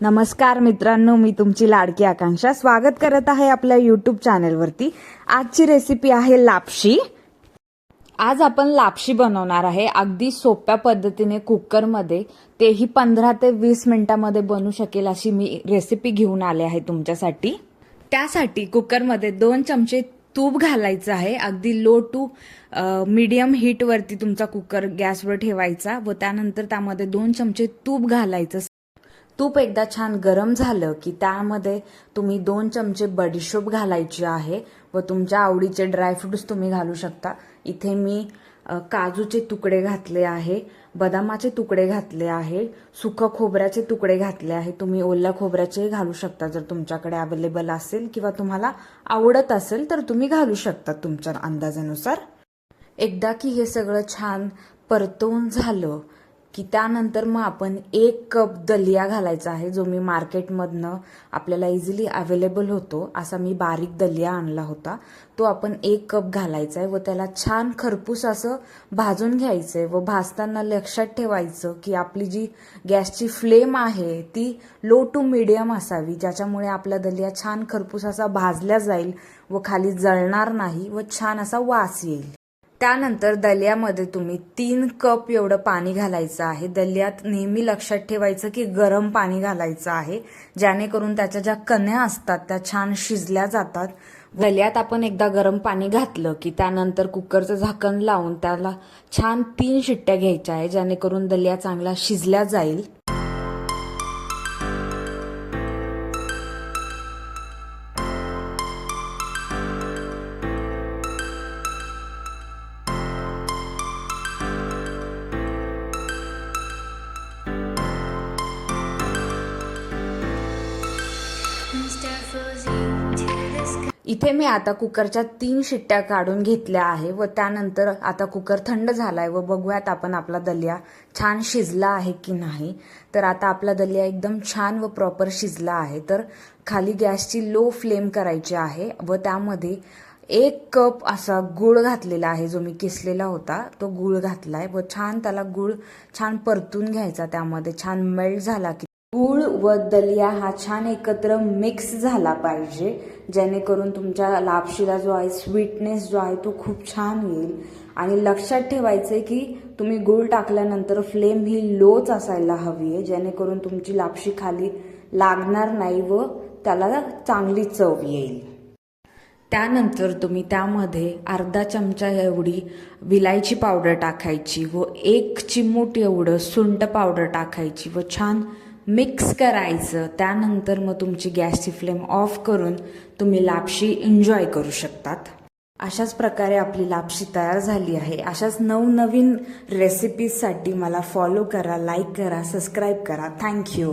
नमस्कार मित्रांनो मी तुमची लाडकी आकांक्षा. स्वागत करत आहे आपल्या युट्यूब चॅनेलवरती आजची रेसिपी आहे लापशी. आज आपण लापशी बनवणार आहे. अगदी सोप्या पद्धतीने कुकरमध्ये तेही पंधरा ते वीस मिनिटामध्ये बनू शकेल अशी मी रेसिपी घेऊन आले आहे तुमच्यासाठी. त्यासाठी कुकरमध्ये दोन चमचे तूप घालायचं आहे. अगदी लो टू मीडियम हीटवरती तुमचा कुकर गॅसवर ठेवायचा व त्यानंतर त्यामध्ये दोन चमचे तूप घालायचं. तूप एकदा छान गरम झालं की त्यामध्ये तुम्ही दोन चमचे बडीशोप घालायची आहे व तुमच्या आवडीचे ड्रायफ्रुट्स तुम्ही घालू शकता. इथे मी काजूचे तुकडे घातले आहे बदामाचे तुकडे घातले आहे सुकं खोबऱ्याचे तुकडे घातले आहे. तुम्ही ओल्या खोबऱ्याचे घालू शकता. जर तुमच्याकडे अवेलेबल असेल किंवा तुम्हाला आवडत असेल तर तुम्ही घालू शकता तुमच्या अंदाजानुसार. एकदा की हे सगळं छान परतवून झालं की त्यानंतर मग आपण एक कप दलिया घालायचा आहे जो मी मार्केटमधनं आपल्याला इझिली अवेलेबल होतो. असा मी बारीक दलिया आणला होता. तो आपण एक कप घालायचा आहे व त्याला छान खरपूस असं भाजून घ्यायचं आहे व भाजताना लक्षात ठेवायचं की आपली जी गॅसची फ्लेम आहे ती लो टू मिडियम असावी ज्याच्यामुळे आपला दलिया छान खरपूस असा भाजला जाईल व खाली जळणार नाही व छान असा वास येईल. त्यानंतर दल्यामध्ये तुम्ही तीन कप एवढं पाणी घालायचं आहे. दल्यात नेहमी लक्षात ठेवायचं की गरम पाणी घालायचं आहे. जेणेकरून त्याच्या ज्या कण्या असतात त्या छान शिजल्या जातात. दल्यात आपण एकदा गरम पाणी घातलं की त्यानंतर कुकरचं झाकण लावून त्याला छान तीन शिट्ट्या घ्यायच्या आहे जेणेकरून दलिया चांगला शिजल्या जाईल. इथे मी आता कुकरच्या तीन शिट्ट्या काढून घेतल्या आहे व त्यानंतर आता कुकर थंड झालाय व बघूयात आपण आपला दलिया छान शिजला आहे की नाही. तर आता आपला दलिया एकदम छान व प्रॉपर शिजला आहे. तर खाली गॅसची लो फ्लेम करायची आहे व त्यामध्ये एक कप असा गुळ घातलेला आहे जो मी किसलेला होता. तो गुळ घातलाय व छान त्याला गुळ छान परतून घ्यायचा त्यामध्ये. छान मेल्ट झाला की व दलिया हा छान एकत्र मिक्स झाला पाहिजे. जेणेकरून तुमच्या लापशीला जो आहे स्वीटनेस जो आहे तो खूप छान येईल. आणि लक्षात ठेवायचं की तुम्ही गुळ टाकल्यानंतर फ्लेम ही लोच असायला हवी आहे. जेणेकरून तुमची लापशी खाली लागणार नाही व त्याला चांगली चव येईल. त्यानंतर तुम्ही त्यामध्ये अर्धा चमचा एवढी विलायची पावडर टाकायची व एक चिमूट एवढं सुंट पावडर टाकायची व छान मिक्स करायचं त्यानंतर मग तुमची गॅसची फ्लेम ऑफ करून तुम्ही लापशी एन्जॉय करू शकतात. अशाच प्रकारे आपली लापशी तयार झाली आहे. अशाच नवनवीन रेसिपीजसाठी मला फॉलो करा लाईक करा सबस्क्राईब करा. थँक्यू